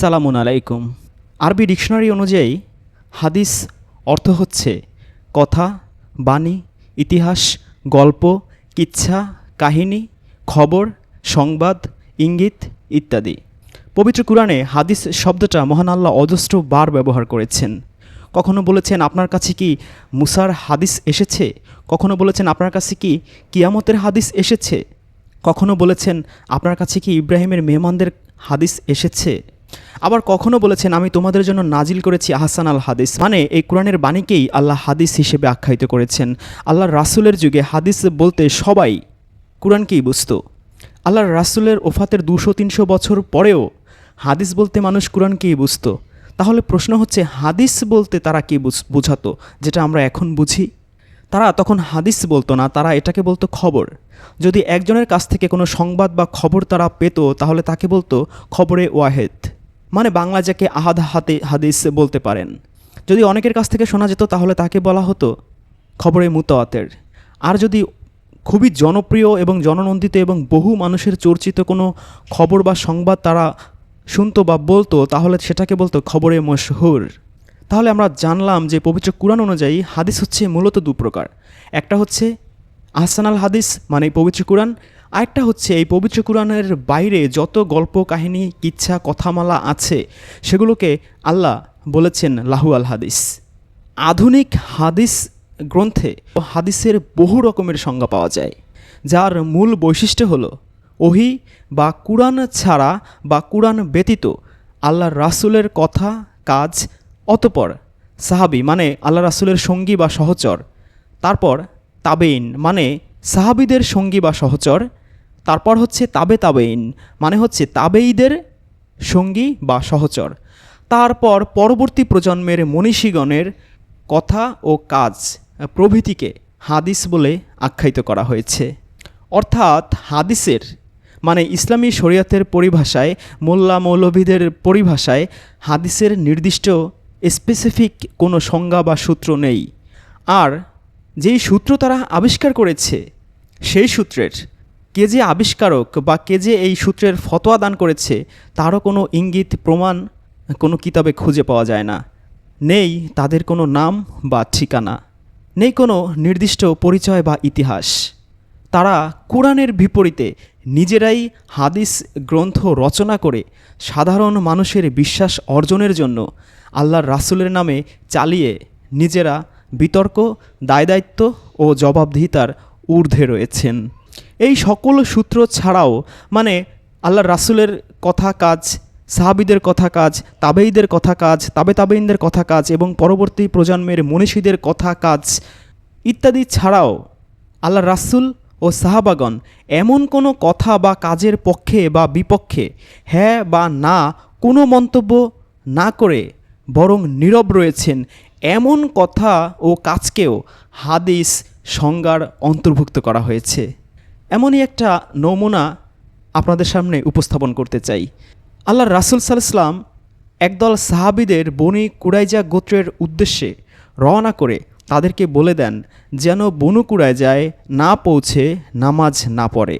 আসসালামু আলাইকুম। আরবি ডিকশনারি অনুযায়ী হাদিস অর্থ হচ্ছে কথা, বাণী, ইতিহাস, গল্প, কিচ্ছা, কাহিনী, খবর, সংবাদ, ইঙ্গিত ইত্যাদি। পবিত্র কুরআনে হাদিস শব্দটা মহান আল্লাহ অজস্র বার ব্যবহার করেছেন। কখনো বলেছেন, আপনার কাছে কি মুসার হাদিস এসেছে? কখনো বলেছেন, আপনার কাছে কি কিয়ামতের হাদিস এসেছে? কখনো বলেছেন, আপনার কাছে কি ইব্রাহিমের মেহমানদের হাদিস এসেছে? আবার কখনো বলেছেন, আমি তোমাদের জন্য নাজিল করেছি আহসান আল হাদিস। মানে এই কোরআনের বাণীকেই আল্লাহ হাদিস হিসেবে আখ্যায়িত করেছেন। আল্লাহর রাসুলের যুগে হাদিস বলতে সবাই কোরআনকেই বুঝত। আল্লাহর রাসুলের ওফাতের দুশো, তিনশো বছর পরেও হাদিস বলতে মানুষ কোরআনকেই বুঝত। তাহলে প্রশ্ন হচ্ছে, হাদিস বলতে তারা কি বুঝ- বোঝাতো, যেটা আমরা এখন বুঝি? তারা তখন হাদিস বলতো না, তারা এটাকে বলতো খবর। যদি একজনের কাছ থেকে কোনো সংবাদ বা খবর তারা পেত, তাহলে তাকে বলতো খবরে ওয়াহেদ। মানে বাংলা যাকে আহাদ হাতে হাদিস বলতে পারেন। যদি অনেকের কাছ থেকে শোনা যেত, তাহলে তাকে বলা হতো খবরে মুতাওয়াতের। আর যদি খুবই জনপ্রিয় এবং জননন্দিত এবং বহু মানুষের চর্চিত কোনো খবর বা সংবাদ তারা শুনতো বা বলতো, তাহলে সেটাকে বলতো খবরে মশহুর। তাহলে আমরা জানলাম যে পবিত্র কুরআন অনুযায়ী হাদিস হচ্ছে মূলত দু প্রকার একটা হচ্ছে আহসানাল হাদিস মানে পবিত্র কুরআন। আরেকটা হচ্ছে, এই পবিত্র কুরআনের বাইরে যত গল্প, কাহিনী, কিচ্ছা, কথামালা আছে, সেগুলোকে আল্লাহ বলেছেন লাহু আল হাদিস। আধুনিক হাদিস গ্রন্থে হাদিসের বহু রকমের সংজ্ঞা পাওয়া যায়, যার মূল বৈশিষ্ট্য হলো, ওহি বা কুরআন ছাড়া বা কুরআন ব্যতীত আল্লাহ রাসূলের কথা, কাজ, অতপর সাহাবি মানে আল্লাহ রাসূলের সঙ্গী বা সহচর। তারপর তাবেইন মানে সাহাবিদের সঙ্গী বা সহচর। তারপর হচ্ছে তাবে তাবেইন মানে হচ্ছে তাবেইদের সঙ্গী বা সহচর। তারপর পরবর্তী প্রজন্মের মনীষীগণের কথা ও কাজ, প্রভৃতিকে হাদিস বলে আখ্যায়িত করা হয়েছে। অর্থাৎ হাদিসের মানে ইসলামী শরিয়াতের পরিভাষায়, মোল্লা মৌলভীদের পরিভাষায় হাদিসের নির্দিষ্ট স্পেসিফিক কোনো সংজ্ঞা বা সূত্র নেই। আর যেই সূত্র তারা আবিষ্কার করেছে, সেই সূত্রের। কে যে আবিষ্কারক বা কে যে এই সূত্রের ফতোয়া দান করেছে, তারও কোনো ইঙ্গিত, প্রমাণ, কোনো কিতাবে খুঁজে পাওয়া যায় না। নেই তাদের কোনো নাম বা ঠিকানা। নেই কোনো নির্দিষ্ট পরিচয় বা ইতিহাস। তারা কোরআনের বিপরীতে নিজেরাই হাদিস গ্রন্থ রচনা করে সাধারণ মানুষের বিশ্বাস অর্জনের জন্য আল্লাহর রাসূলের নামে চালিয়ে নিজেরা বিতর্ক, দায়দায়িত্ব ও জবাবদিহিতার ঊর্ধ্বে রয়েছেন। এই সকল সূত্র ছাড়াও মানে আল্লাহ রাসূলের কথা কাজ, সাহাবিদের কথা কাজ তাবেইদের কথা কাজ, তাবে তাবেইনদের কথা কাজ এবং পরবর্তী প্রজন্মের মনীষীদের কথা কাজ ইত্যাদি ছাড়াও আল্লাহ রাসূল ও সাহাবাগণ এমন কোনো কথা বা কাজের পক্ষে বা বিপক্ষে হ্যাঁ বা না কোনো মন্তব্য না করে বরং নীরব রয়েছেন এমন কথা ও কাজকেও হাদিস সংজ্ঞার অন্তর্ভুক্ত করা হয়েছে। এমনই একটা নমুনা আপনাদের সামনে উপস্থাপন করতে চাই। আল্লাহর রাসুল সাল্লাম একদল সাহাবিদের বনি কুরাইজা গোত্রের উদ্দেশ্যে রওনা করে তাদেরকে বলে দেন, যেন বনু কুরাইজায় না পৌঁছে নামাজ না পড়ে।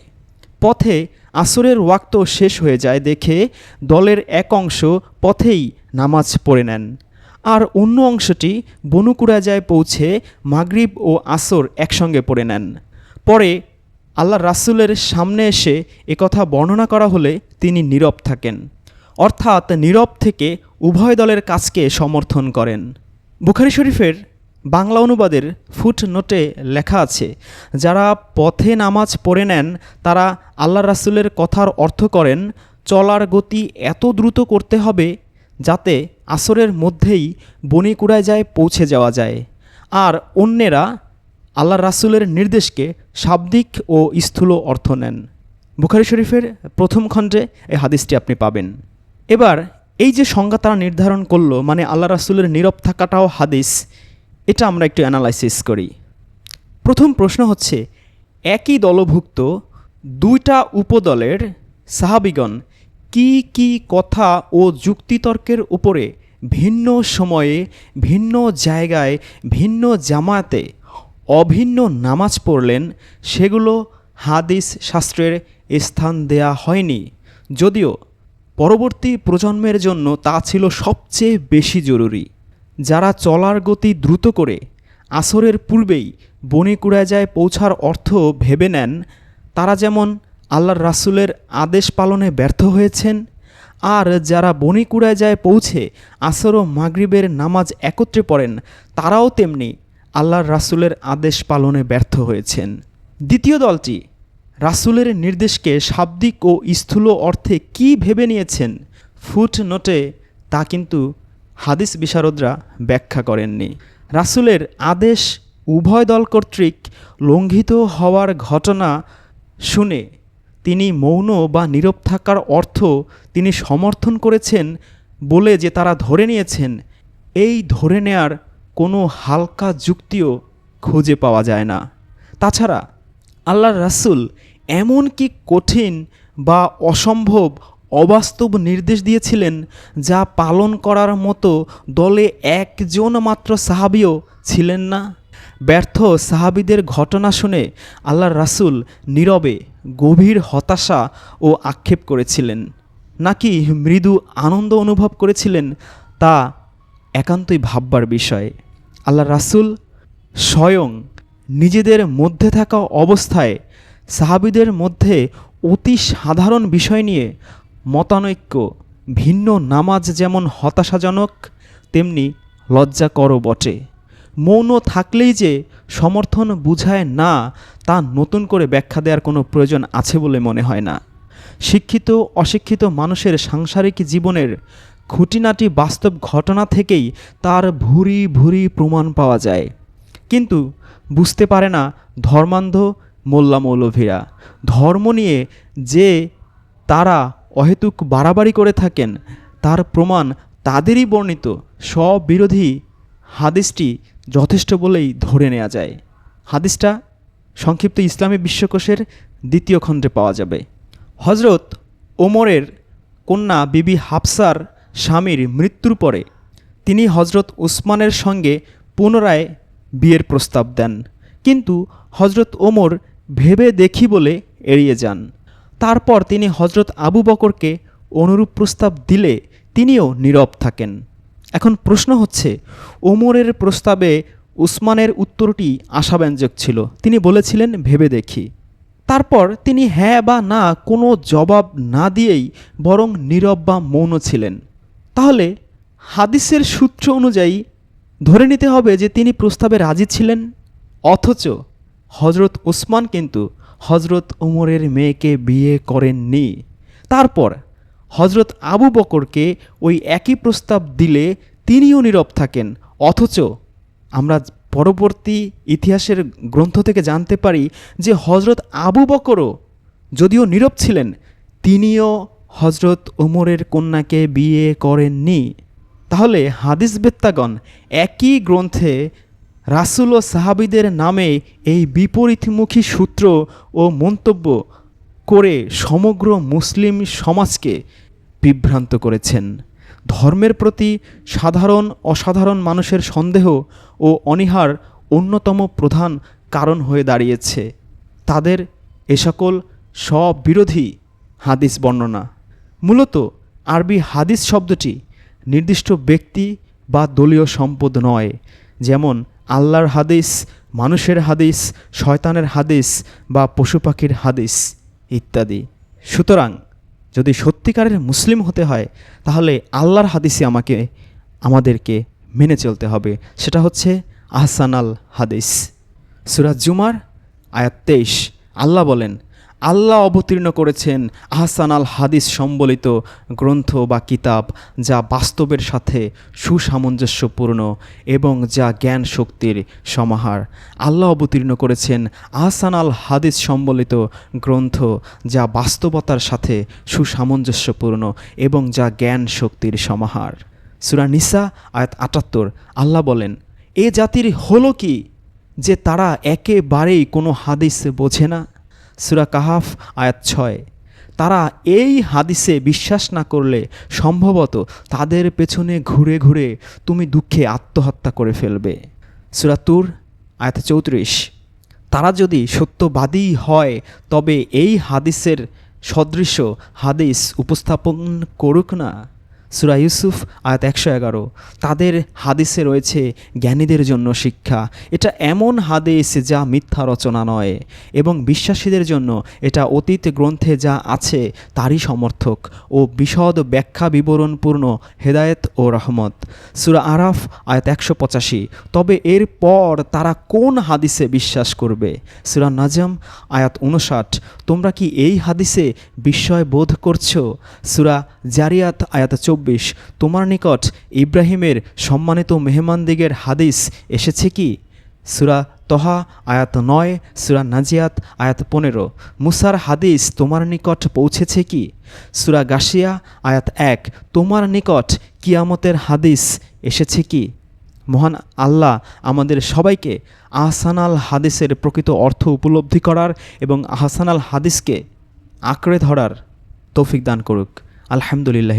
পথে আসরের ওয়াক্ত শেষ হয়ে যায় দেখে দলের এক অংশ পথেই নামাজ পড়ে নেন। আর অন্য অংশটি বনু কুরাইজায় পৌঁছে মাগরিব ও আসর একসঙ্গে পড়ে নেন। পরে আল্লাহ রাসুলের সামনে এসে একথা বর্ণনা করা হলে তিনি নীরব থাকেন। অর্থাৎ নীরব থেকে উভয় দলের কাজকে সমর্থন করেন। বুখারি শরীফের বাংলা অনুবাদের ফুট নোটে লেখা আছে, যারা পথে নামাজ পড়ে নেন, তারা আল্লাহ রাসূলের কথার অর্থ করেন, চলার গতি এত দ্রুত করতে হবে যাতে আসরের মধ্যেই বনি কুড়ায় পৌঁছে যাওয়া যায়। আর অন্যেরা আল্লাহ রাসুলের নির্দেশকে শাব্দিক ও স্থূল অর্থ নেন। বুখারি শরীফের প্রথম খণ্ডে এই হাদিসটি আপনি পাবেন। এবার এই যে সংজ্ঞা তারা নির্ধারণ করল মানে আল্লাহ রাসুলের নীরব থাকাটাও হাদিস, এটা আমরা একটু অ্যানালাইসিস করি। প্রথম প্রশ্ন হচ্ছে, একই দলভুক্ত দুইটা উপদলের সাহাবিগণ কি কি কথা ও যুক্তিতর্কের উপরে ভিন্ন সময়ে, ভিন্ন জায়গায়, ভিন্ন জামায়াতে অভিন্ন নামাজ পড়লেন, সেগুলো হাদিস শাস্ত্রের স্থান দেয়া হয়নি। যদিও পরবর্তী প্রজন্মের জন্য তা ছিল সবচেয়ে বেশি জরুরি। যারা চলার গতি দ্রুত করে আসরের পূর্বেই বনিকুড়ায় পৌঁছার অর্থ ভেবে নেন, তারা যেমন আল্লাহর রাসুলের আদেশ পালনে ব্যর্থ হয়েছেন। আর যারা বনিকুড়ায় যায় পৌঁছে আসর ও মাগরিবের নামাজ একত্রে পড়েন, তারাও তেমনি আল্লাহর রাসূলের আদেশ পালনে ব্যর্থ হয়েছেন। দ্বিতীয় দলটি, রাসুলের নির্দেশকে শাব্দিক ও স্থূল অর্থে কি ভেবে নিয়েছেন? ফুট নোটে তা কিন্তু হাদিস বিশারদরা ব্যাখ্যা করেননি। রাসুলের আদেশ উভয় দল কর্তৃক লঙ্ঘিত হওয়ার ঘটনা শুনে তিনি মৌন বা নীরব থাকার অর্থ তিনি সমর্থন করেছেন বলে যে তারা ধরে নিয়েছেন। এই ধরে নেয়ার কোনো হালকা যুক্তিও খুঁজে পাওয়া যায় না। তাছাড়া আল্লাহর রাসূল এমন কি কঠিন বা অসম্ভব অবাস্তব নির্দেশ দিয়েছিলেন যা পালন করার মতো দলে একজন মাত্র সাহাবিও ছিলেন না? ব্যর্থ সাহাবিদের ঘটনা শুনে আল্লাহর রাসূল নীরবে, গভীর হতাশা ও আক্ষেপ করেছিলেন। নাকি মৃদু আনন্দ অনুভব করেছিলেন তা একান্তই ভাববার বিষয়। আল্লাহ রাসূল স্বয়ং নিজেদের মধ্যে থাকা অবস্থায় সাহাবিদের মধ্যে অতি সাধারণ বিষয় নিয়ে মতানৈক্য, ভিন্ন নামাজ যেমন হতাশাজনক, তেমনি লজ্জাকরও বটে। মৌন থাকলেই যে সমর্থন বুঝায় না, তা নতুন করে ব্যাখ্যা দেওয়ার কোনো প্রয়োজন আছে বলে মনে হয় না। শিক্ষিত, অশিক্ষিত মানুষের সাংসারিক জীবনের খুঁটিনাটি বাস্তব ঘটনা থেকেই তার ভুরি ভুরি প্রমাণ পাওয়া যায়। কিন্তু বুঝতে পারে না ধর্মান্ধ মোল্লা মৌলভীরা ধর্ম নিয়ে যে তারা অহেতুক বাড়াবাড়ি করে থাকেন, তার প্রমাণ তাদেরই বর্ণিত। স্ববিরোধী হাদিসটি যথেষ্ট বলেই ধরে নেওয়া যায়। হাদিসটা সংক্ষিপ্ত ইসলামী বিশ্বকোষের দ্বিতীয় খণ্ডে পাওয়া যাবে। হজরত ওমরের কন্যা বিবি হাফসার স্বামীর মৃত্যুর পরে তিনি হজরত উসমানের সঙ্গে পুনরায় বিয়ের প্রস্তাব দেন। কিন্তু হজরত ওমর ভেবে দেখি বলে এড়িয়ে যান। তারপর তিনি হজরত আবু বকরকে অনুরূপ প্রস্তাব দিলে তিনিও নীরব থাকেন। এখন প্রশ্ন হচ্ছে, ওমরের প্রস্তাবে উসমানের উত্তরটি আশাব্যঞ্জক ছিল। তিনি বলেছিলেন, ভেবে দেখি। তারপর তিনি হ্যাঁ বা না কোনো জবাব না দিয়েই বরং নীরব বা মৌন ছিলেন। তাহলে হাদিসের সূত্র অনুযায়ী ধরে নিতে হবে যে তিনি প্রস্তাবে রাজি ছিলেন, অথচ হজরত ওসমান কিন্তু হজরত ওমরের মেয়েকে বিয়ে করেননি। তারপর হজরত আবু বকরকে ওই একই প্রস্তাব দিলে তিনিও নীরব থাকেন। অথচ আমরা পরবর্তী ইতিহাসের গ্রন্থ থেকে জানতে পারি যে হজরত আবু বকরও যদিও নীরব ছিলেন, তিনিও হজরত ওমরের কন্যাকে বিয়ে করেননি। তাহলে হাদিস বেত্তাগণ একই গ্রন্থে রাসুল ও সাহাবিদের নামে এই বিপরীতমুখী সূত্র ও মন্তব্য করে সমগ্র মুসলিম সমাজকে বিভ্রান্ত করেছেন। ধর্মের প্রতি সাধারণ, অসাধারণ মানুষের সন্দেহ ও অনীহার অন্যতম প্রধান কারণ হয়ে দাঁড়িয়েছে। তাদের এ সকল স্ববিরোধী হাদিস বর্ণনা। মূলত আরবি হাদিস শব্দটি নির্দিষ্ট ব্যক্তি বা দলীয় সম্পদ নয়, যেমন আল্লাহর হাদিস, মানুষের হাদিস, শয়তানের হাদিস বা পশু পাখির হাদিস। ইত্যাদি। সুতরাং যদি সত্যিকারের মুসলিম হতে হয়, তাহলে আল্লাহর হাদিসে আমাকে, আমাদেরকে মেনে চলতে হবে। সেটা হচ্ছে আহসান আল হাদিস। সুরাজ জুমার আয়াত তেইশ। আল্লাহ বলেন আল্লাহ অবতীর্ণ করেছেন আহসান আল হাদিস সম্বলিত গ্রন্থ বা কিতাব যা বাস্তবের সাথে সুসামঞ্জস্যপূর্ণ এবং যা জ্ঞান শক্তির সমাহার। আল্লাহ অবতীর্ণ করেছেন আহসান আল হাদিস সম্বলিত গ্রন্থ যা বাস্তবতার সাথে সুসামঞ্জস্যপূর্ণ এবং যা জ্ঞান শক্তির সমাহার। সুরা নিসা, আয়াত আটাত্তর, আল্লাহ বলেন, এ জাতির হলো কি যে তারা একেবারেই কোনো হাদিস বোঝে না? সুরা কাহাফ, আয়াত ছয়। তারা এই হাদিসে বিশ্বাস না করলে সম্ভবত তাদের পেছনে ঘুরে ঘুরে তুমি দুঃখে আত্মহত্যা করে ফেলবে। সুরা তুর, আয়াত চৌত্রিশ। তারা যদি সত্যবাদী হয়, তবে এই হাদিসের সদৃশ্য হাদিস উপস্থাপন করুক না। সুরা ইউসুফ, আয়াত একশো এগারো। তাদের হাদিসে রয়েছে জ্ঞানীদের জন্য শিক্ষা। এটা এমন হাদিস যা মিথ্যা রচনা নয় এবং বিশ্বাসীদের জন্য এটা অতীত গ্রন্থে যা আছে তারই সমর্থক ও বিশদ ব্যাখ্যা বিবরণপূর্ণ হেদায়েত ও রহমত। সুরা আরাফ, আয়াত একশো পঁচাশি। তবে এরপর তারা কোন হাদিসে বিশ্বাস করবে? সুরা নাজম, আয়াত উনষাট তোমরা কি এই হাদিসে বিস্ময় বোধ করছ? সুরা জারিয়াত, আয়াত চব্বিশ। তোমার নিকট ইব্রাহিমের সম্মানিত মেহমানদিগের হাদিস এসেছে কি? সুরা তহা, আয়াত নয়, সুরা নাজিয়াত, আয়াত পনেরো। মুসার হাদিস তোমার নিকট পৌঁছেছে কি? সুরা গাশিয়া, আয়াত এক। তোমার নিকট কিয়ামতের হাদিস এসেছে কি? মহান আল্লাহ আমাদের সবাইকে আহসানাল হাদিসের প্রকৃত অর্থ উপলব্ধি করার এবং আহসানাল হাদিসকে আঁকড়ে ধরার তৌফিক দান করুক। আলহামদুলিল্লাহ